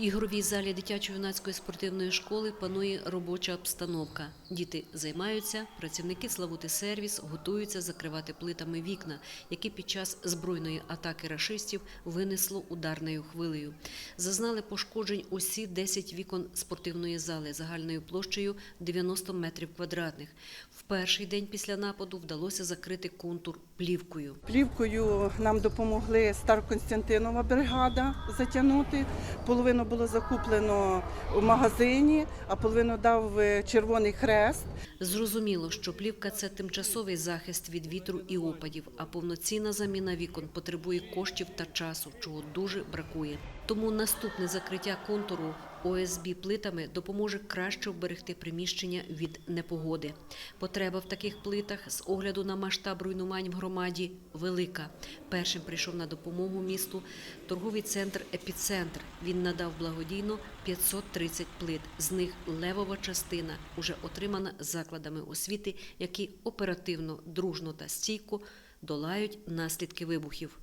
Ігровій залі дитячо-юнацької спортивної школи панує робоча обстановка. Діти займаються, працівники Славути сервіс готуються закривати плитами вікна, які під час збройної атаки рашистів винесло ударною хвилею. Зазнали пошкоджень усі 10 вікон спортивної зали загальною площею 90 метрів квадратних. В перший день після нападу вдалося закрити контур плівкою. Плівкою нам допомогли Староконстантинова бригада затягнути. Половину було закуплено в магазині, а половину дав е, Червоний Хрест. Зрозуміло, що плівка це тимчасовий захист від вітру і опадів, а повноцінна заміна вікон потребує коштів та часу, чого дуже бракує. Тому наступне закриття контуру ОСБ плитами допоможе краще вберегти приміщення від непогоди. Потреба в таких плитах з огляду на масштаб руйнувань в громаді велика. Першим прийшов на допомогу місту торговий центр Епіцентр. Він надав благодійно 530 плит. З них левова частина уже отримана закладами освіти, які оперативно, дружно та стійко долають наслідки вибухів.